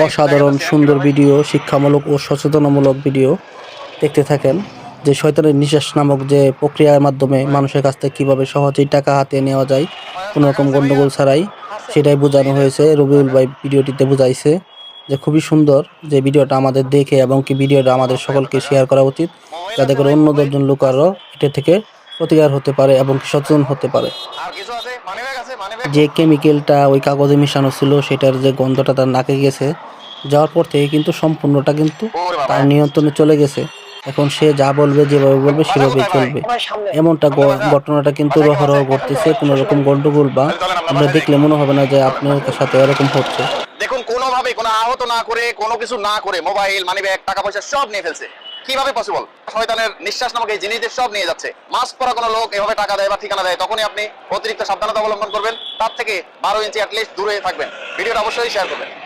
অসাধারণ সুন্দর ভিডিও শিক্ষামূলক ও সচেতনামূলক ভিডিও দেখতে থাকেন যে শয়তানের নিঃশ্বাস নামক যে প্রক্রিয়ার মাধ্যমে মানুষের কাছ থেকে কীভাবে সহজেই টাকা হাতিয়ে নেওয়া যায় কোনো রকম গণ্ডগোল ছাড়াই সেটাই বোঝানো হয়েছে। রবিউল ভাই ভিডিওটিতে বুঝাইছে যে খুবই সুন্দর যে ভিডিওটা আমাদের দেখে এবং কি ভিডিওটা আমাদের সকলকে শেয়ার করা উচিত যাতে করে অন্য দশজন লোক আরও এটা থেকে প্রতিকার হতে পারে এবং সচেতন হতে পারে। যে কেমিক্যালটা ওই কাগজে মিশানো ছিল সেটার যে গন্ধটা তার নাকে গেছে যাওয়ার পর থেকে কিন্তু সম্পূর্ণটা কিন্তু তার নিয়ন্ত্রণে চলে গেছে। এখন সে যা বলবে যেভাবে বলবে সেভাবে চলবে। এমনটা ঘটনাটা কিন্তু রহরহ ঘটতেছে কোনো রকম গন্ডগোল বা আমরা দেখলে মনে হবে না যে আপনার সাথে এরকম হচ্ছে। দেখুন কোনোভাবে কোনো আহত না করে কোনো কিছু না করে মোবাইল মানি ব্যাগ টাকা পয়সা সব নিয়ে ফেলছে। কীভাবে পসিবল শয়তানের নিঃশ্বাস নামক এই জিনিসদের সব নিয়ে যাচ্ছে। মাস্ক পরা কোনো লোক এভাবে টাকা দেয় বা ঠিকানা দেয়, তখনই আপনি অতিরিক্ত সাবধানতা অবলম্বন করবেন। তার থেকে বারো ইঞ্চি অ্যাটলিস্ট দূরে থাকবেন। ভিডিওটা অবশ্যই শেয়ার করবেন।